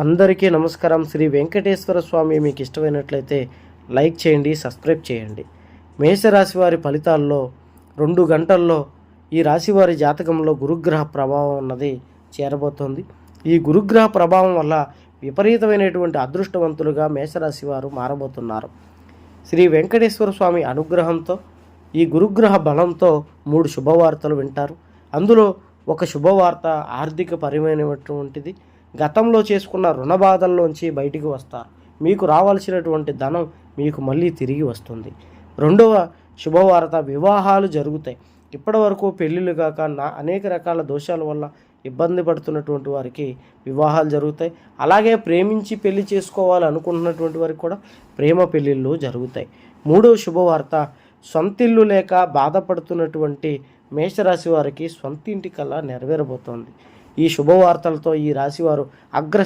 అందరికీ నమస్కారం. శ్రీ వెంకటేశ్వర స్వామి మీకు ఇష్టమైనట్లయితే లైక్ చేయండి సబ్స్క్రైబ్ చేయండి. మేషరాశి వారి ఫలితాల్లో రెండు గంటల్లో ఈ రాశివారి జాతకంలో గురుగ్రహ ప్రభావం అన్నది చేరబోతోంది. ఈ గురుగ్రహ ప్రభావం వల్ల విపరీతమైనటువంటి అదృష్టవంతులుగా మేషరాశి వారు మారబోతున్నారు. శ్రీ వెంకటేశ్వర స్వామి అనుగ్రహంతో ఈ గురుగ్రహ బలంతో మూడు శుభవార్తలు వింటారు. అందులో ఒక శుభవార్త ఆర్థిక పరమైనటువంటిది గతంలో చేసుకున్న రుణ బాధల్లోంచి బయటికి వస్తారు. మీకు రావాల్సినటువంటి ధనం మీకు మళ్ళీ తిరిగి వస్తుంది. రెండవ శుభవార్త వివాహాలు జరుగుతాయి. ఇప్పటివరకు పెళ్ళిళ్ళు కాక నా అనేక రకాల దోషాల వల్ల ఇబ్బంది పడుతున్నటువంటి వారికి వివాహాలు జరుగుతాయి. అలాగే ప్రేమించి పెళ్ళి చేసుకోవాలనుకుంటున్నటువంటి వారికి కూడా ప్రేమ పెళ్ళిళ్ళు జరుగుతాయి. మూడవ శుభవార్త సొంతిల్లు లేక బాధపడుతున్నటువంటి మేషరాశి వారికి సొంత ఇంటి కళ నెరవేరబోతోంది. ఈ శుభవార్తలతో ఈ రాశివారు అగ్ర